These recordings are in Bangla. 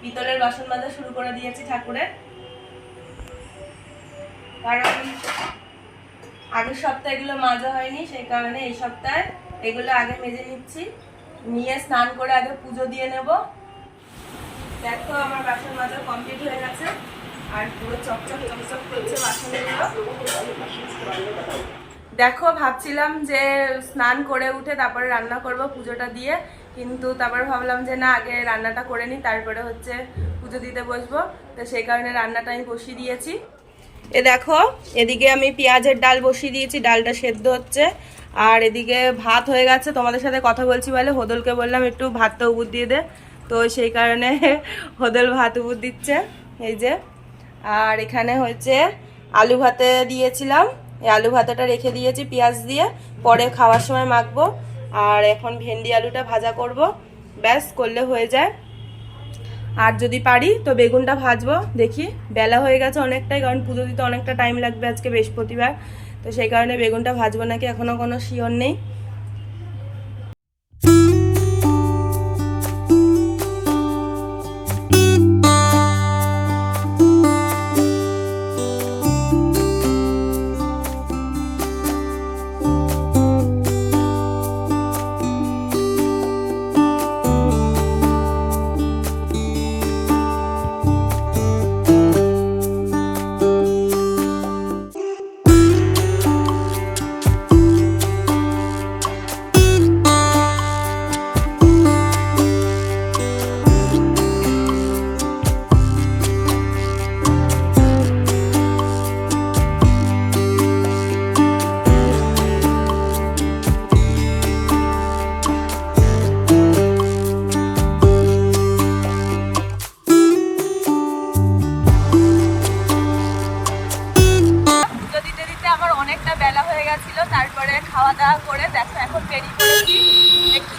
পিতলের বাসন মাজা শুরু করে দিয়েছি ঠাকুরের। কারণ আগের সপ্তাহে এগুলো মাজা হয়নি, সেই কারণে এই সপ্তাহে এগুলো আগে মেজে নিচ্ছি। নিয়ে স্নান করে আগে পুজো দিয়ে নেব। দেখো, আমার বাসন মাজা কমপ্লিট হয়ে গেছে। আর পুরো চকচক চকচক করছে বাসনগুলো। দেখো, ভাবছিলাম যে স্নান করে উঠে তারপরে রান্না করব পুজোটা দিয়ে, কিন্তু তারপরে ভাবলাম যে না, আগে রান্নাটা করে নিই, তারপরে হচ্ছে পুজো দিতে বসবো। তো সেই কারণে রান্নাটা আমি বসিয়ে দিয়েছি। এ দেখো, এদিকে আমি পেঁয়াজের ডাল বসিয়ে দিয়েছি, ডালটা সেদ্ধ হচ্ছে। আর এদিকে ভাত হয়ে গেছে, তোমাদের সাথে কথা বলছি বলে হোদলকে বললাম, একটু ভাতটা উবুর দিয়ে দে। তো সেই কারণে হোদেল ভাত উবুর দিচ্ছে, এই যে। আর এখানে হচ্ছে আলু ভাতে দিয়েছিলাম। এই আলু ভাতাটা রেখে দিয়েছি পেঁয়াজ দিয়ে, পরে খাওয়ার সময় মাখবো। আর এখন ভেন্ডি আলুটা ভাজা করব। ব্যাস, করলে হয়ে যায়। আর যদি পারি, তো বেগুনটা ভাজবো। দেখি, বেলা হয়ে গেছে অনেকটাই, কারণ পুজো দিতে অনেকটা টাইম লাগবে আজকে বৃহস্পতিবার। তো সেই কারণে বেগুনটা ভাজবো নাকি এখনও কোনো শিওর নেই।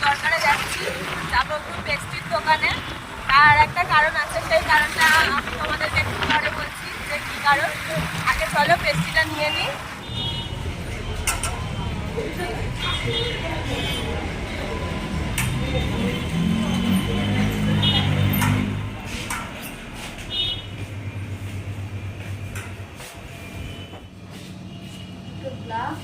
দরকারে যাচ্ছি। যাব একটু পেস্ট্রির দোকানে। তার একটা কারণ আছে, সেই কারণটা আমি তোমাদেরকে একটু পরে বলছি যে কী কারণ। আগে চলো পেস্ট্রিটা নিয়ে নিই। দেখো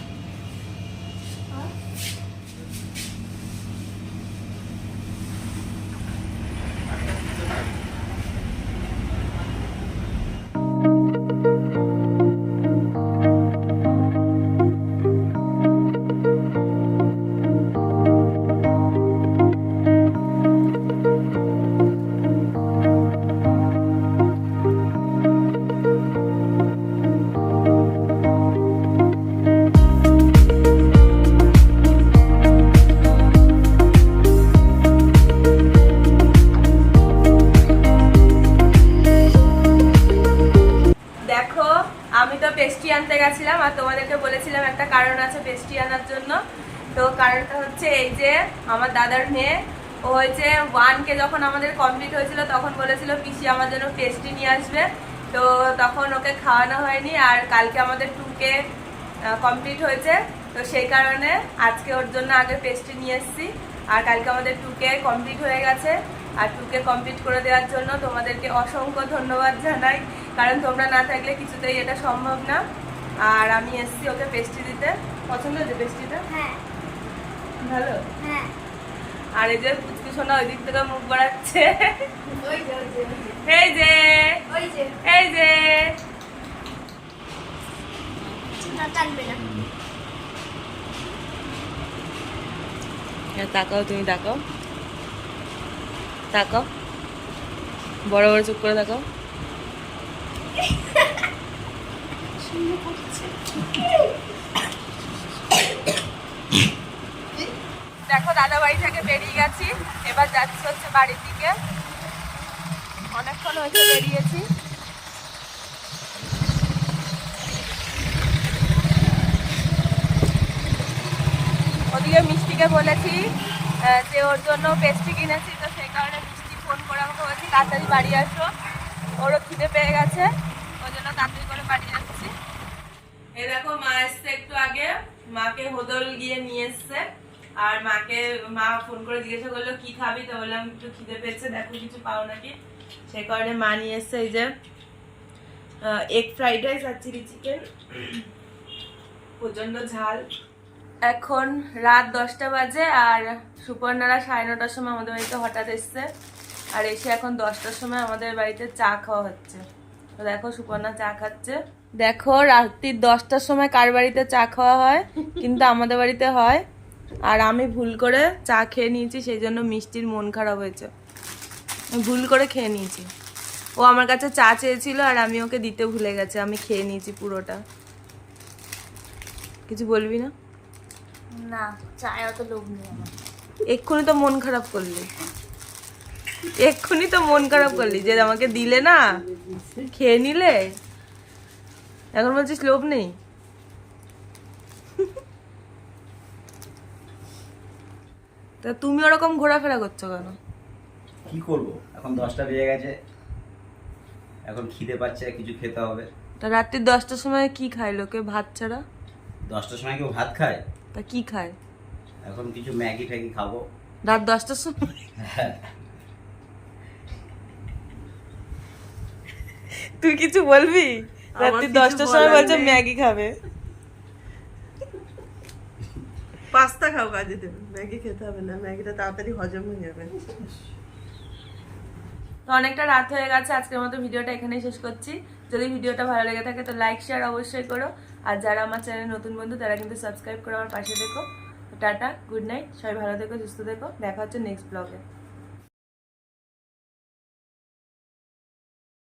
পেস্ট্রি আনতে গেছিলাম আর তোমাদেরকে বলেছিলাম একটা কারণ আছে পেস্ট্রি আনার জন্য। তো কারণটা হচ্ছে এই যে আমার দাদার মেয়ে, ও হয়েছে ওয়ানকে যখন আমাদের কমপ্লিট হয়েছিল তখন বলেছিল, পিসি আমার জন্য পেস্ট্রি নিয়ে আসবে। তো তখন ওকে খাওয়ানো হয়নি আর কালকে আমাদের টুকে কমপ্লিট হয়েছে। তো সেই কারণে আজকে ওর জন্য আগে পেস্ট্রি নিয়ে এসেছি। আর কালকে আমাদের টুকে কমপ্লিট হয়ে গেছে। আর টুকে কমপ্লিট করে দেওয়ার জন্য তোমাদেরকে অসংখ্য ধন্যবাদ জানাই। কারণ তোমরা না থাকলে কিছুতেই এটা সম্ভব না। আর আমি এসেছি ওকে পেস্ট্রি দিতে। পছন্দ হয়েছে পেস্ট্রিটা হ্যাঁ। ভালো? হ্যাঁ। আর এই যে পুচকি সোনা ওই দিক থেকে মুখ বাড়াচ্ছে। এই যে। এই যে। তাকাও তুমি তাকাও। তাকাও। বড় বড় চুপ করে তাকাও। দেখো দাদা বাড়ি থেকে বেরিয়ে গেছি। এবার যাচ্ছি হচ্ছে বাড়ির দিকে। অনেকক্ষণ হয়েছে বেরিয়েছি। ওদিকে মিষ্টিকে বলেছি যে ওর জন্য পেস্ট্রি কিনেছি, তো সেই কারণে মিষ্টি ফোন করে আমাকে বলছি তাড়াতাড়ি বাড়ি আসো। ওরও খিদে পেয়ে গেছে। ওই জন্য তাড়াতাড়ি করে বাড়ি যাচ্ছি এই দেখো, মা এসছে একটু আগে। মাকে হোদল গিয়ে নিয়ে এসছে। আর মাকে, মা ফোন করে জিজ্ঞাসা করল, কি খাবি? তো বললাম, একটু খিদে পেয়েছে, দেখো কিছু পাও নাকি? সেই কারণে মা নিয়ে এসছে এই যে এগ ফ্রাইড রাইস আর চিলি চিকেন প্রচণ্ড ঝাল। এখন রাত দশটা বাজে আর সুপর্ণারা সাড়ে নটার সময় আমাদের বাড়িতে হঠাৎ এসছে। আর এসে এখন দশটার সময় আমাদের বাড়িতে চা খাওয়া হচ্ছে। তো দেখো সুপর্ণা চা খাচ্ছে। দেখো রাত্রির দশটার সময় কার বাড়িতে চা খাওয়া হয়? কিন্তু আমাদের বাড়িতে হয়। আর আমি ভুল করে চা খেয়ে নিয়েছি, সেই জন্য মিষ্টির মন খারাপ হয়েছে। ভুল করে খেয়ে নিয়েছি। ও আমার কাছে চা চেয়েছিল আর আমি ওকে দিতে ভুলে গেছে। আমি খেয়ে নিয়েছি পুরোটা। কিছু বলবি না? না চায় অত লোভ নেই আমার। এক্ষুনি তো মন খারাপ করলি। এক্ষুনি তো মন খারাপ করলি যে আমাকে দিলে না খেয়ে নিলে। এখন বলছিস লোভ নেই? তা তুমি ওরকম ঘোরাফেরা করছ কেন? কি করব? এখন দশটা বেজে গেছে। এখন খিদে পাচ্ছে কিছু খেতে হবে। তা রাত্রির দশটার সময় কি খায় লোকে? ভাত ছাড়া? দশটার সময় কেউ ভাত খায়? তা কি খায়? এখন কিছু ম্যাগি ট্যাগি খাব। রাত দশটার সময়? তুই কিছু বলবি? রাত্রি দশটার সময় বলছে ম্যাগি খাবে। পাস্তা খাও কাজে দেবে ম্যাগি খেতে হবে না। ম্যাগিটা তাড়াতাড়ি হজম হয়ে যাবে। তো অনেকটা রাত হয়ে গেছে। আজকের মতো ভিডিওটা এখানেই শেষ করছি। যদি ভিডিওটা ভালো লেগে থাকে, তো লাইক শেয়ার অবশ্যই করো। আর যারা আমার চ্যানেল নতুন বন্ধু, তারা কিন্তু সাবস্ক্রাইব করে আমার পাশে দেখো টাটা গুড নাইট সবাই ভালো থেকো, সুস্থ থেকো। দেখা হচ্ছে নেক্সট ব্লগে